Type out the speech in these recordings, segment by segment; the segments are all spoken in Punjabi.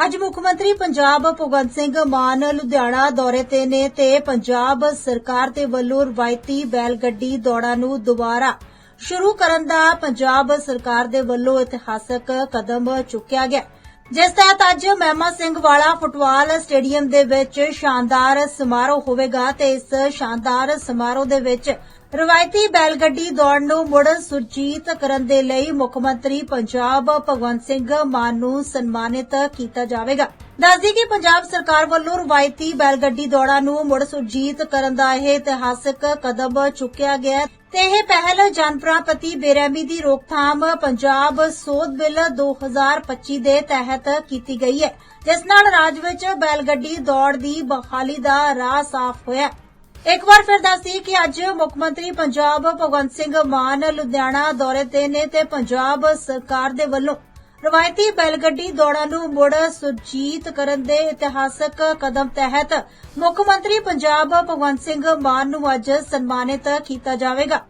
ਅੱਜ ਮੁੱਖ ਮੰਤਰੀ ਪੰਜਾਬ ਭਗਵੰਤ ਸਿੰਘ ਮਾਨ ਲੁਧਿਆਣਾ ਦੌਰੇ ਤੇ ਨੇ ਤੇ ਪੰਜਾਬ ਸਰਕਾਰ ਦੇ ਵੱਲੋਂ ਰਵਾਇਤੀ ਬੈਲ ਗੱਡੀ ਦੌੜਾਂ ਨੂੰ ਦੁਬਾਰਾ ਸ਼ੁਰੂ ਕਰਨ ਦਾ ਪੰਜਾਬ ਸਰਕਾਰ ਦੇ ਵੱਲੋਂ ਇਤਿਹਾਸਕ ਕਦਮ ਚੁੱਕਿਆ ਗਿਆ। ਜਿਸ ਤਹਿਤ ਅੱਜ ਮਹਿਮਾ ਸਿੰਘ ਵਾਲਾ ਫੁੱਟਬਾਲ ਸਟੇਡੀਅਮ ਦੇ ਵਿੱਚ ਸ਼ਾਨਦਾਰ ਸਮਾਰੋਹ ਹੋਵੇਗਾ ਤੇ ਇਸ ਸ਼ਾਨਦਾਰ ਸਮਾਰੋਹ ਦੇ ਵਿੱਚ ਰਵਾਇਤੀ ਬੈਲਗੱਡੀ ਦੌੜ ਨੂੰ ਮੁੜ ਸੁਰਜੀਤ ਕਰਨ ਦੇ ਲਈ ਮੁੱਖ ਮੰਤਰੀ ਪੰਜਾਬ ਭਗਵੰਤ ਸਿੰਘ ਮਾਨ ਨੂੰ ਸਨਮਾਨਿਤ ਕੀਤਾ ਜਾਵੇਗਾ। ਦੱਸਦੀ ਕਿ ਪੰਜਾਬ ਸਰਕਾਰ ਵੱਲੋਂ ਰਵਾਇਤੀ ਬੈਲਗੱਡੀ ਦੌੜਾਂ ਨੂੰ ਮੁੜ ਸੁਰਜੀਤ ਕਰਨ ਦਾ ਇਹ ਇਤਿਹਾਸਕ ਕਦਮ ਚੁੱਕਿਆ ਗਿਆ ਤੇ ਇਹ ਪਹਿਲ ਜਾਨਵਰਾਂ ਪ੍ਰਤੀ ਬੇਰਹਿਮੀ ਦੀ ਰੋਕਥਾਮ ਪੰਜਾਬ ਸੋਧ ਬਿੱਲ 2025 ਦੇ ਤਹਿਤ ਕੀਤੀ ਗਈ ਹੈ, ਜਿਸ ਨਾਲ ਰਾਜ ਵਿੱਚ ਬੈਲਗੱਡੀ ਦੌੜ ਦੀ ਬਹਾਲੀ ਦਾ ਰਾਹ ਸਾਫ਼ ਹੋਇਆ ਇੱਕ ਵਾਰ ਫਿਰ ਦੱਸਦੀ ਕਿ ਅੱਜ ਮੁੱਖ ਮੰਤਰੀ ਪੰਜਾਬ ਭਗਵੰਤ ਸਿੰਘ ਮਾਨ ਲੁਧਿਆਣਾ ਦੌਰੇ ਤੇ ਨੇ ਤੇ ਪੰਜਾਬ ਸਰਕਾਰ ਦੇ ਵੱਲੋਂ ਰਵਾਇਤੀ ਬੈਲਗੱਡੀ ਦੌੜਾਂ ਨੂੰ ਮੁੜ ਸੁਰਜੀਤ ਕਰਨ ਦੇ ਇਤਿਹਾਸਕ ਕਦਮ ਤਹਿਤ ਮੁੱਖ ਮੰਤਰੀ ਪੰਜਾਬ ਭਗਵੰਤ ਸਿੰਘ ਮਾਨ ਨੂੰ ਅੱਜ ਸਨਮਾਨਿਤ ਕੀਤਾ ਜਾਵੇਗਾ।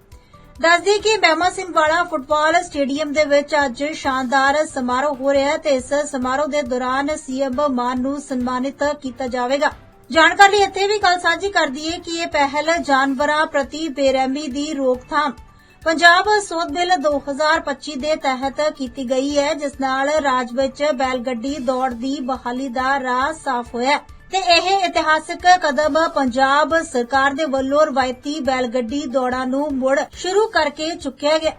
ਦੱਸਦੀ ਕਿ ਬਹਿਮਾ ਸਿੰਘ ਵਾਲਾ ਫੁੱਟਬਾਲ ਸਟੇਡੀਅਮ ਦੇ ਵਿੱਚ ਅੱਜ ਸ਼ਾਨਦਾਰ ਸਮਾਰੋਹ ਹੋ ਰਿਹਾ ਹੈ ਤੇ ਇਸ ਸਮਾਰੋਹ ਦੇ ਦੌਰਾਨ ਸੀਐਮ ਮਾਨ ਨੂੰ ਸਨਮਾਨਿਤ ਕੀਤਾ ਜਾਵੇਗਾ। ਜਾਣਕਾਰੀ ਲਈ ਇੱਥੇ ਵੀ ਗੱਲ ਸਾਂਝੀ ਕਰਦੀ ਹੈ ਕਿ ਇਹ ਪਹਿਲ ਜਾਨਵਰਾਂ ਪ੍ਰਤੀ ਬੇਰਹਿਮੀ ਦੀ ਰੋਕਥਾਮ। ਪੰਜਾਬ ਸੋਧ ਬਿੱਲ 2025 ਦੇ ਤਹਿਤ ਕੀਤੀ ਗਈ ਹੈ, ਜਿਸ ਨਾਲ ਰਾਜ ਵਿੱਚ ਬੈਲ ਗੱਡੀ ਦੌੜ ਦੀ ਬਹਾਲੀ ਦਾ ਰਾਹ ਸਾਫ਼ ਹੋਇਆ ਤੇ ਇਹ ਇਤਿਹਾਸਕ ਕਦਮ ਪੰਜਾਬ ਸਰਕਾਰ ਦੇ ਵੱਲੋਂ ਰਵਾਇਤੀ ਬੈਲ ਗੱਡੀ ਦੌੜਾਂ ਨੂੰ ਮੁੜ ਸ਼ੁਰੂ ਕਰਕੇ ਚੁੱਕਿਆ ਗਿਆ।